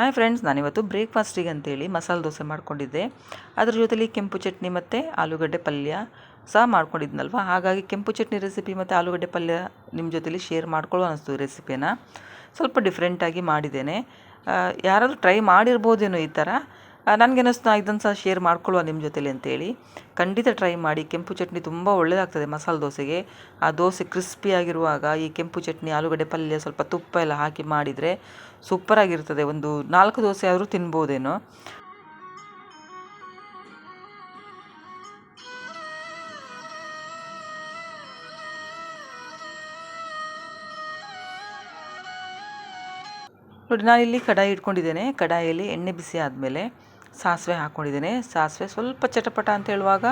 Hi friends ನಾನಿವತ್ತು ಬ್ರೇಕ್ಫಾಸ್ಟಿಗೆ ಅಂತೇಳಿ ಮಸಾಲೆ ದೋಸೆ ಮಾಡ್ಕೊಂಡಿದ್ದೆ. ಅದ್ರ ಜೊತೆಲಿ ಕೆಂಪು ಚಟ್ನಿ ಮತ್ತು ಆಲೂಗಡ್ಡೆ ಪಲ್ಯ ಸಹ ಮಾಡ್ಕೊಂಡಿದ್ನಲ್ವ? ಹಾಗಾಗಿ ಕೆಂಪು ಚಟ್ನಿ ರೆಸಿಪಿ ಮತ್ತು ಆಲೂಗಡ್ಡೆ ಪಲ್ಯ ನಿಮ್ಮ ಜೊತೆಲಿ ಶೇರ್ ಮಾಡ್ಕೊಳ್ಳೋ ಅನ್ನಿಸ್ತು ರೆಸಿಪಿನ ಸ್ವಲ್ಪ ಡಿಫ್ರೆಂಟಾಗಿ ಮಾಡಿದ್ದೇನೆ. ಯಾರಾದರೂ ಟ್ರೈ ಮಾಡಿರ್ಬೋದೇನೋ ಈ ಥರ ನನಗೇನಿಸ್ತು ಇದನ್ನು ಸಹ ಶೇರ್ ಮಾಡ್ಕೊಳ್ಳುವ ನಿಮ್ಮ ಜೊತೆಲಿ ಅಂತೇಳಿ. ಖಂಡಿತ ಟ್ರೈ ಮಾಡಿ. ಕೆಂಪು ಚಟ್ನಿ ತುಂಬ ಒಳ್ಳೆಯದಾಗ್ತದೆ ಮಸಾಲೆ ದೋಸೆಗೆ. ಆ ದೋಸೆ ಕ್ರಿಸ್ಪಿಯಾಗಿರುವಾಗ ಈ ಕೆಂಪು ಚಟ್ನಿ, ಆಲೂಗಡ್ಡೆ ಪಲ್ಯ ಸ್ವಲ್ಪ ತುಪ್ಪ ಎಲ್ಲ ಹಾಕಿ ಮಾಡಿದರೆ ಸೂಪರಾಗಿರ್ತದೆ ಒಂದು ನಾಲ್ಕು ದೋಸೆ ಆದರೂ ತಿನ್ಬೋದೇನೋ. ನೋಡಿ, ನಾನಿಲ್ಲಿ ಕಡಾಯಿ ಇಟ್ಕೊಂಡಿದ್ದೇನೆ. ಕಡಾಯಿಯಲ್ಲಿ ಎಣ್ಣೆ ಬಿಸಿ ಆದಮೇಲೆ ಸಾಸಿವೆ ಹಾಕ್ಕೊಂಡಿದ್ದೇನೆ. ಸಾಸಿವೆ ಸ್ವಲ್ಪ ಚಟಪಟ ಅಂತ ಹೇಳುವಾಗ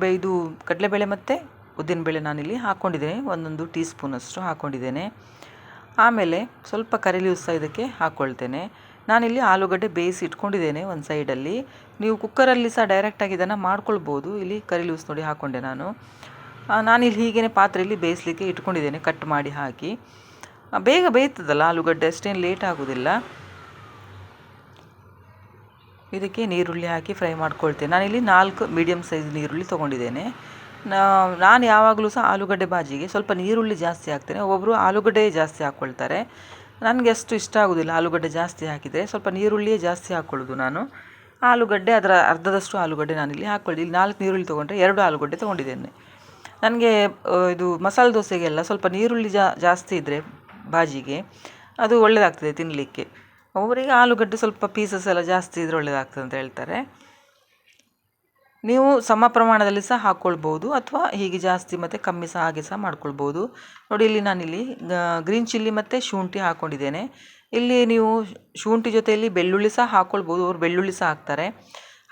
ಬೆ, ಇದು ಕಡಲೆಬೇಳೆ ಮತ್ತು ಉದ್ದಿನಬೇಳೆ ನಾನಿಲ್ಲಿ ಹಾಕ್ಕೊಂಡಿದ್ದೇನೆ. ಒಂದೊಂದು ಟೀ ಸ್ಪೂನಷ್ಟು ಹಾಕ್ಕೊಂಡಿದ್ದೇನೆ. ಆಮೇಲೆ ಸ್ವಲ್ಪ ಕರಿ ಲೀವ್ಸ್ ಸಹ ಇದಕ್ಕೆ ಹಾಕ್ಕೊಳ್ತೇನೆ ನಾನಿಲ್ಲಿ ಆಲೂಗಡ್ಡೆ ಬೇಯಿಸಿ ಇಟ್ಕೊಂಡಿದ್ದೇನೆ ಒಂದು ಸೈಡಲ್ಲಿ. ನೀವು ಕುಕ್ಕರಲ್ಲಿ ಸಹ ಡೈರೆಕ್ಟಾಗಿ ಇದನ್ನು ಮಾಡ್ಕೊಳ್ಬೋದು. ಇಲ್ಲಿ ಕರಿ ಲೀವ್ಸ್ ನೋಡಿ ಹಾಕ್ಕೊಂಡೆ ನಾನು. ನಾನಿಲ್ಲಿ ಹೀಗೇ ಪಾತ್ರೆಯಲ್ಲಿ ಬೇಯಿಸಲಿಕ್ಕೆ ಇಟ್ಕೊಂಡಿದ್ದೇನೆ, ಕಟ್ ಮಾಡಿ ಹಾಕಿ. ಬೇಗ ಬೇಯ್ತದಲ್ಲ ಆಲೂಗಡ್ಡೆ ಅಷ್ಟೇನು ಲೇಟ್ ಆಗೋದಿಲ್ಲ. ಇದಕ್ಕೆ ನೀರುಳ್ಳಿ ಹಾಕಿ ಫ್ರೈ ಮಾಡ್ಕೊಳ್ತೇನೆ. ನಾನಿಲ್ಲಿ ನಾಲ್ಕು ಮೀಡಿಯಮ್ ಸೈಜ್ ನೀರುಳ್ಳಿ ತೊಗೊಂಡಿದ್ದೇನೆ. ನಾನು ಯಾವಾಗಲೂ ಸಹ ಆಲೂಗಡ್ಡೆ ಬಾಜಿಗೆ ಸ್ವಲ್ಪ ನೀರುಳ್ಳಿ ಜಾಸ್ತಿ ಹಾಕ್ತೇನೆ. ಒಬ್ಬೊಬ್ಬರು ಆಲೂಗಡ್ಡೆ ಜಾಸ್ತಿ ಹಾಕ್ಕೊಳ್ತಾರೆ ನನಗೆ ಅಷ್ಟು ಇಷ್ಟ ಆಗೋದಿಲ್ಲ ಆಲೂಗಡ್ಡೆ ಜಾಸ್ತಿ ಹಾಕಿದರೆ. ಸ್ವಲ್ಪ ನೀರುಳ್ಳಿಯೇ ಜಾಸ್ತಿ ಹಾಕ್ಕೊಳ್ಳೋದು ನಾನು. ಆಲೂಗಡ್ಡೆ ಅದರ ಅರ್ಧದಷ್ಟು ಆಲೂಗಡ್ಡೆ ನಾನು ಇಲ್ಲಿ ಹಾಕ್ಕೊಳ್ಳಿ ಇಲ್ಲಿ ನಾಲ್ಕು ನೀರುಳ್ಳಿ ತೊಗೊಂಡ್ರೆ ಎರಡು ಆಲೂಗಡ್ಡೆ ತೊಗೊಂಡಿದ್ದೇನೆ. ನನಗೆ ಇದು ಮಸಾಲೆ ದೋಸೆಗೆಲ್ಲ ಸ್ವಲ್ಪ ನೀರುಳ್ಳಿ ಜಾಸ್ತಿ ಇದ್ದರೆ ಬಾಜಿಗೆ, ಅದು ಒಳ್ಳೆಯದಾಗ್ತದೆ ತಿನ್ನಲಿಕ್ಕೆ ಅವರಿಗೆ ಆಲೂಗಡ್ಡೆ ಸ್ವಲ್ಪ ಪೀಸಸ್ ಎಲ್ಲ ಜಾಸ್ತಿ ಇದ್ರೆ ಒಳ್ಳೆಯದಾಗ್ತದೆ ಅಂತ ಹೇಳ್ತಾರೆ. ನೀವು ಸಮ ಪ್ರಮಾಣದಲ್ಲಿ ಸಹ ಹಾಕ್ಕೊಳ್ಬೋದು ಅಥವಾ ಹೀಗೆ ಜಾಸ್ತಿ ಮತ್ತು ಕಮ್ಮಿ ಸಹ ಹಾಗೆ ಸಹ ಮಾಡ್ಕೊಳ್ಬೋದು. ನೋಡಿ, ಇಲ್ಲಿ ನಾನಿಲ್ಲಿ ಗ್ರೀನ್ ಚಿಲ್ಲಿ ಮತ್ತು ಶುಂಠಿ ಹಾಕ್ಕೊಂಡಿದ್ದೇನೆ ಇಲ್ಲಿ ನೀವು ಶುಂಠಿ ಜೊತೆಯಲ್ಲಿ ಬೆಳ್ಳುಳ್ಳಿ ಸಹ ಹಾಕ್ಕೊಳ್ಬೋದು ಅವ್ರು ಬೆಳ್ಳುಳ್ಳಿ ಸಹ ಹಾಕ್ತಾರೆ.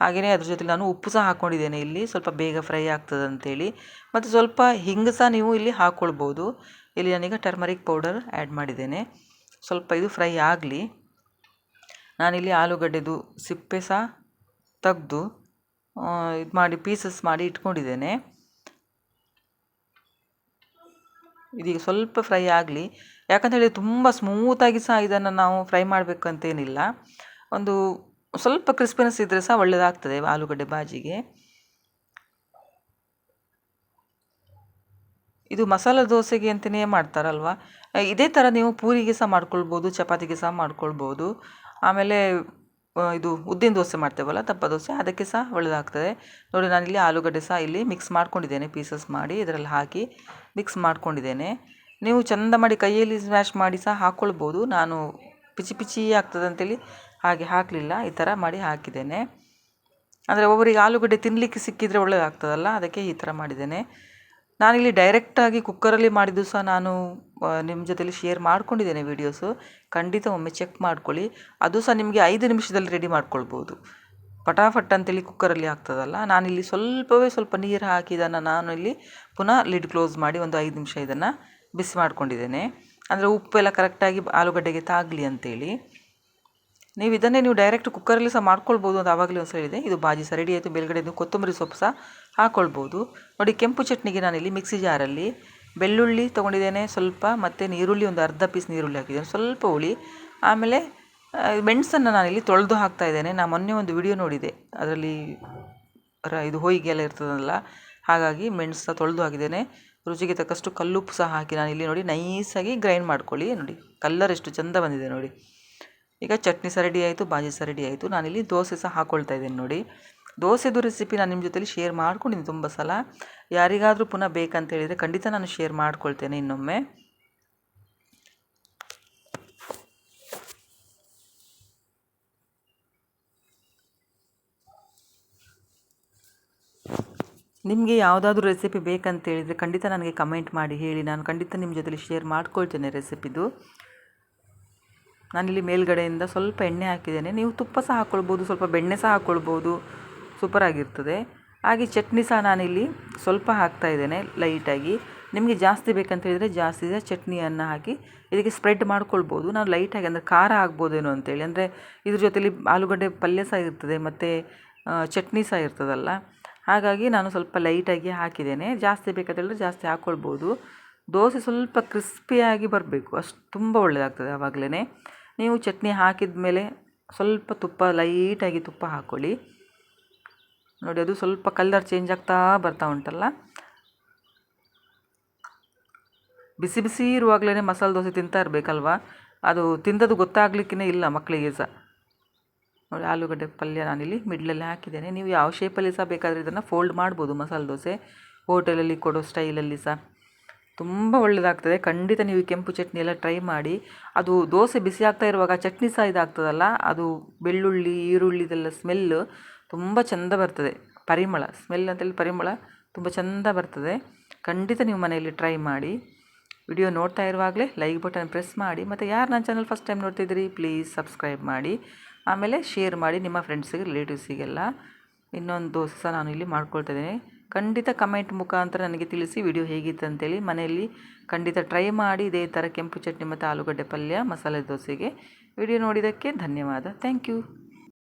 ಹಾಗೆಯೇ ಅದ್ರ ಜೊತೆ ನಾನು ಉಪ್ಪು ಸಹ ಹಾಕ್ಕೊಂಡಿದ್ದೇನೆ ಇಲ್ಲಿ, ಸ್ವಲ್ಪ ಬೇಗ ಫ್ರೈ ಆಗ್ತದೆ ಅಂತೇಳಿ. ಮತ್ತು ಸ್ವಲ್ಪ ಹಿಂಗೆ ಸಹ ನೀವು ಇಲ್ಲಿ ಹಾಕ್ಕೊಳ್ಬೋದು ಇಲ್ಲಿ ನಾನೀಗ ಟರ್ಮರಿಕ್ ಪೌಡರ್ ಆ್ಯಡ್ ಮಾಡಿದ್ದೇನೆ. ಸ್ವಲ್ಪ ಇದು ಫ್ರೈ ಆಗಲಿ. ನಾನಿಲ್ಲಿ ಆಲೂಗಡ್ಡೆದು ಸಿಪ್ಪೆ ಸಹ ತೆಗೆದು ಇದು ಮಾಡಿ ಪೀಸಸ್ ಮಾಡಿ ಇಟ್ಕೊಂಡಿದ್ದೇನೆ. ಇದೀಗ ಸ್ವಲ್ಪ ಫ್ರೈ ಆಗಲಿ. ಯಾಕಂಥೇಳಿ ತುಂಬ ಸ್ಮೂತಾಗಿ ಸಹ ಇದನ್ನು ನಾವು ಫ್ರೈ ಮಾಡಬೇಕಂತೇನಿಲ್ಲ. ಒಂದು ಸ್ವಲ್ಪ ಕ್ರಿಸ್ಪಿನೆಸ್ ಇದ್ದರೆ ಸಹ ಒಳ್ಳೆಯದಾಗ್ತದೆ ಆಲೂಗಡ್ಡೆ ಬಾಜಿಗೆ. ಇದು ಮಸಾಲೆ ದೋಸೆಗೆ ಅಂತಲೇ ಮಾಡ್ತಾರಲ್ವ? ಇದೇ ಥರ ನೀವು ಪೂರಿಗೆ ಸಹ ಮಾಡ್ಕೊಳ್ಬೋದು, ಚಪಾತಿಗೆ ಸಹ ಮಾಡ್ಕೊಳ್ಬೋದು. ಆಮೇಲೆ ಇದು ಉದ್ದಿನ ದೋಸೆ ಮಾಡ್ತೇವಲ್ಲ, ದಪ್ಪ ದೋಸೆ, ಅದಕ್ಕೆ ಸಹ ಒಳ್ಳೆಯದಾಗ್ತದೆ ನೋಡಿ ನಾನು ಇಲ್ಲಿ ಆಲೂಗಡ್ಡೆ ಸಹ ಇಲ್ಲಿ ಮಿಕ್ಸ್ ಮಾಡ್ಕೊಂಡಿದ್ದೇನೆ ಪೀಸಸ್ ಮಾಡಿ, ಇದರಲ್ಲಿ ಹಾಕಿ ಮಿಕ್ಸ್ ಮಾಡ್ಕೊಂಡಿದ್ದೇನೆ. ನೀವು ಚಂದ ಮಾಡಿ ಕೈಯಲ್ಲಿ ಸ್ಮ್ಯಾಶ್ ಮಾಡಿ ಸಹ ಹಾಕ್ಕೊಳ್ಬೋದು ನಾನು ಪಿಚಿ ಪಿಚಿ ಆಗ್ತದೆ ಅಂತೇಳಿ ಹಾಗೆ ಹಾಕಲಿಲ್ಲ, ಈ ಥರ ಮಾಡಿ ಹಾಕಿದ್ದೇನೆ. ಅಂದರೆ ಒಬ್ಬರಿಗೆ ಆಲೂಗಡ್ಡೆ ತಿನ್ನಲಿಕ್ಕೆ ಸಿಕ್ಕಿದರೆ ಒಳ್ಳೆಯದಾಗ್ತದಲ್ಲ ಅದಕ್ಕೆ ಈ ಥರ ಮಾಡಿದ್ದೇನೆ. ನಾನಿಲ್ಲಿ ಡೈರೆಕ್ಟಾಗಿ ಕುಕ್ಕರಲ್ಲಿ ಮಾಡಿದ್ದು ಸಹ ನಾನು ನಿಮ್ಮ ಜೊತೆಲಿ ಶೇರ್ ಮಾಡ್ಕೊಂಡಿದ್ದೇನೆ ವೀಡಿಯೋಸು ಖಂಡಿತ ಒಮ್ಮೆ ಚೆಕ್ ಮಾಡ್ಕೊಳ್ಳಿ. ಅದು ಸಹ ನಿಮಗೆ ಐದು ನಿಮಿಷದಲ್ಲಿ ರೆಡಿ ಮಾಡ್ಕೊಳ್ಬೋದು. ಪಟಾಫಟ್ ಅಂತೇಳಿ ಕುಕ್ಕರಲ್ಲಿ ಆಗ್ತದಲ್ಲ, ನಾನಿಲ್ಲಿ ಸ್ವಲ್ಪವೇ ಸ್ವಲ್ಪ ನೀರು ಹಾಕಿ ಇದನ್ನು ನಾನು ಇಲ್ಲಿ ಪುನಃ ಲಿಡ್ ಕ್ಲೋಸ್ ಮಾಡಿ ಒಂದು ಐದು ನಿಮಿಷ ಇದನ್ನು ಬಿಸಿ ಮಾಡ್ಕೊಂಡಿದ್ದೇನೆ. ಅಂದರೆ ಉಪ್ಪೆಲ್ಲ ಕರೆಕ್ಟಾಗಿ ಆಲೂಗಡ್ಡೆಗೆ ತಾಗಲಿ ಅಂತೇಳಿ. ನೀವು ಇದನ್ನೇ ನೀವು ಡೈರೆಕ್ಟ್ ಕುಕ್ಕರಲ್ಲಿ ಸಹ ಮಾಡ್ಕೊಳ್ಬೋದು ಅಂತ ಆವಾಗಲೇ ಒಂದು ಹೇಳಿದೆ. ಇದು ಬಾಜಿ ಸಹ ರೆಡಿ ಆಯಿತು ಬೆಳಗಡೆ ಇದು ಕೊತ್ತಂಬರಿ ಸೊಪ್ಪು ಸಹ ಹಾಕ್ಕೊಳ್ಬೋದು ನೋಡಿ, ಕೆಂಪು ಚಟ್ನಿಗೆ ನಾನಿಲ್ಲಿ ಮಿಕ್ಸಿ ಜಾರಲ್ಲಿ ಬೆಳ್ಳುಳ್ಳಿ ತೊಗೊಂಡಿದ್ದೇನೆ ಸ್ವಲ್ಪ, ಮತ್ತು ನೀರುಳ್ಳಿ ಒಂದು ಅರ್ಧ ಪೀಸ್ ನೀರುಳ್ಳಿ ಹಾಕಿದ್ದೇನೆ, ಸ್ವಲ್ಪ ಹುಳಿ, ಆಮೇಲೆ ಮೆಣಸನ್ನು ನಾನಿಲ್ಲಿ ತೊಳೆದು ಹಾಕ್ತಾ ಇದ್ದೇನೆ. ನಾನು ಮೊನ್ನೆ ಒಂದು ವಿಡಿಯೋ ನೋಡಿದೆ. ಅದರಲ್ಲಿ ಇದು ಹೋಯಿಗೆ ಎಲ್ಲ ಇರ್ತದಲ್ಲ, ಹಾಗಾಗಿ ಮೆಣಸು ಸಹ ತೊಳೆದು ಹಾಕಿದ್ದೇನೆ. ರುಚಿಗೆ ತಕ್ಕಷ್ಟು ಕಲ್ಲುಪ್ಪು ಸಹ ಹಾಕಿ ನಾನು ಇಲ್ಲಿ ನೋಡಿ ನೈಸಾಗಿ ಗ್ರೈಂಡ್ ಮಾಡ್ಕೊಳ್ಳಿ. ನೋಡಿ ಕಲ್ಲರ್ ಎಷ್ಟು ಚಂದ ಬಂದಿದೆ ನೋಡಿ. ಈಗ ಚಟ್ನಿ ಸಹ ರೆಡಿ ಆಯಿತು, ಬಾಜಿ ಸಹ ರೆಡಿ ಆಯಿತು. ನಾನಿಲ್ಲಿ ದೋಸೆ ಸಹ ಹಾಕ್ಕೊಳ್ತಾ ಇದ್ದೀನಿ ನೋಡಿ. ದೋಸೆದು ರೆಸಿಪಿ ನಾನು ನಿಮ್ಮ ಜೊತೆಲಿ ಶೇರ್ ಮಾಡ್ಕೊಂಡಿದ್ದೀನಿ ತುಂಬ ಸಲ. ಯಾರಿಗಾದರೂ ಪುನಃ ಬೇಕಂತ ಹೇಳಿದರೆ ಖಂಡಿತ ನಾನು ಶೇರ್ ಮಾಡ್ಕೊಳ್ತೇನೆ ಇನ್ನೊಮ್ಮೆ. ನಿಮಗೆ ಯಾವುದಾದ್ರೂ ರೆಸಿಪಿ ಬೇಕಂತ ಹೇಳಿದರೆ ಖಂಡಿತ ನನಗೆ ಕಮೆಂಟ್ ಮಾಡಿ ಹೇಳಿ. ನಾನು ಖಂಡಿತ ನಿಮ್ಮ ಜೊತೆಲಿ ಶೇರ್ ಮಾಡ್ಕೊಳ್ತೇನೆ ರೆಸಿಪಿದು ನಾನಿಲ್ಲಿ ಮೇಲ್ಗಡೆಯಿಂದ ಸ್ವಲ್ಪ ಎಣ್ಣೆ ಹಾಕಿದ್ದೇನೆ. ನೀವು ತುಪ್ಪ ಸಹ ಹಾಕ್ಕೊಳ್ಬೋದು ಸ್ವಲ್ಪ ಬೆಣ್ಣೆ ಸಹ ಹಾಕ್ಕೊಳ್ಬೋದು ಸೂಪರಾಗಿರ್ತದೆ ಹಾಗೆ ಚಟ್ನಿ ಸಹ ನಾನಿಲ್ಲಿ ಸ್ವಲ್ಪ ಹಾಕ್ತಾ ಇದ್ದೇನೆ ಲೈಟಾಗಿ. ನಿಮಗೆ ಜಾಸ್ತಿ ಬೇಕಂತ ಹೇಳಿದರೆ ಜಾಸ್ತಿ ಚಟ್ನಿಯನ್ನು ಹಾಕಿ ಇದಕ್ಕೆ ಸ್ಪ್ರೆಡ್ ಮಾಡ್ಕೊಳ್ಬೋದು. ನಾವು ಲೈಟಾಗಿ ಅಂದರೆ ಖಾರ ಆಗ್ಬೋದೇನೋ ಅಂತೇಳಿ. ಅಂದರೆ ಇದ್ರ ಜೊತೆಲಿ ಆಲೂಗಡ್ಡೆ ಪಲ್ಯ ಸಹ ಇರ್ತದೆ, ಮತ್ತು ಚಟ್ನಿ ಸಹ ಇರ್ತದಲ್ಲ. ಹಾಗಾಗಿ ನಾನು ಸ್ವಲ್ಪ ಲೈಟಾಗಿ ಹಾಕಿದ್ದೇನೆ. ಜಾಸ್ತಿ ಬೇಕಂತ ಹೇಳಿದ್ರೆ ಜಾಸ್ತಿ ಹಾಕ್ಕೊಳ್ಬೋದು ದೋಸೆ ಸ್ವಲ್ಪ ಕ್ರಿಸ್ಪಿಯಾಗಿ ಬರಬೇಕು. ಅಷ್ಟು ತುಂಬ ಒಳ್ಳೆಯದಾಗ್ತದೆ ಆವಾಗಲೇ ನೀವು ಚಟ್ನಿ ಹಾಕಿದ ಮೇಲೆ ಸ್ವಲ್ಪ ತುಪ್ಪ, ಲೈಟಾಗಿ ತುಪ್ಪ ಹಾಕ್ಕೊಳ್ಳಿ. ನೋಡಿ, ಅದು ಸ್ವಲ್ಪ ಕಲ್ಲರ್ ಚೇಂಜ್ ಆಗ್ತಾ ಬರ್ತಾ ಉಂಟಲ್ಲ? ಬಿಸಿ ಬಿಸಿ ಇರುವಾಗಲೇ ಮಸಾಲೆ ದೋಸೆ ತಿಂತಾ ಇರಬೇಕಲ್ವಾ? ಅದು ತಿಂದದ್ದು ಗೊತ್ತಾಗ್ಲಿಕ್ಕೇ ಇಲ್ಲ ಮಕ್ಕಳಿಗೆ ಸಹ. ನೋಡಿ, ಆಲೂಗಡ್ಡೆ ಪಲ್ಯ ನಾನಿಲ್ಲಿ ಮಿಡ್ಲಲ್ಲಿ ಹಾಕಿದ್ದೇನೆ. ನೀವು ಯಾವ ಶೇಪಲ್ಲಿ ಸಹ ಬೇಕಾದರೆ ಇದನ್ನು ಫೋಲ್ಡ್ ಮಾಡ್ಬೋದು ಮಸಾಲೆ ದೋಸೆ. ಹೋಟೆಲಲ್ಲಿ ಕೊಡೋ ಸ್ಟೈಲಲ್ಲಿ ಸಹ. ತುಂಬ ಒಳ್ಳೆಯದಾಗ್ತದೆ ಖಂಡಿತ ನೀವು ಕೆಂಪು ಚಟ್ನಿ ಎಲ್ಲ ಟ್ರೈ ಮಾಡಿ. ಅದು ದೋಸೆ ಬಿಸಿ ಆಗ್ತಾ ಇರುವಾಗ ಚಟ್ನಿ ಸಹ ಇದಾಗ್ತದಲ್ಲ, ಅದು ಬೆಳ್ಳುಳ್ಳಿ ಈರುಳ್ಳಿದೆಲ್ಲ ಸ್ಮೆಲ್ ತುಂಬ ಚೆಂದ ಬರ್ತದೆ. ಪರಿಮಳ ಸ್ಮೆಲ್ ಅಂತೇಳಿ ಪರಿಮಳ ತುಂಬ ಚೆಂದ ಬರ್ತದೆ. ಖಂಡಿತ ನೀವು ಮನೆಯಲ್ಲಿ ಟ್ರೈ ಮಾಡಿ. ವಿಡಿಯೋ ನೋಡ್ತಾ ಇರುವಾಗಲೇ ಲೈಕ್ ಬಟನ್ ಪ್ರೆಸ್ ಮಾಡಿ. ಮತ್ತು ಯಾರು ನನ್ನ ಚಾನಲ್ ಫಸ್ಟ್ ಟೈಮ್ ನೋಡ್ತಿದ್ದೀರಿ ಪ್ಲೀಸ್ ಸಬ್ಸ್ಕ್ರೈಬ್ ಮಾಡಿ. ಆಮೇಲೆ ಶೇರ್ ಮಾಡಿ ನಿಮ್ಮ ಫ್ರೆಂಡ್ಸಿಗೆ ರಿಲೇಟಿವ್ಸಿಗೆಲ್ಲ ಇನ್ನೊಂದು ದೋಸೆ ನಾನು ಇಲ್ಲಿ ಮಾಡ್ಕೊಳ್ತಾ ಇದ್ದೀನಿ. ಖಂಡಿತ ಕಮೆಂಟ್ ಮುಖಾಂತರ ನನಗೆ ತಿಳಿಸಿ ವಿಡಿಯೋ ಹೇಗಿತ್ತು ಅಂತೇಳಿ ಮನೆಯಲ್ಲಿ ಖಂಡಿತ ಟ್ರೈ ಮಾಡಿ ಇದೇ ಥರ ಕೆಂಪು ಚಟ್ನಿ ಮತ್ತು ಆಲೂಗಡ್ಡೆ ಪಲ್ಯ, ಮಸಾಲೆ ದೋಸೆಗೆ ವಿಡಿಯೋ ನೋಡಿದ್ದಕ್ಕೆ ಧನ್ಯವಾದ. Thank you.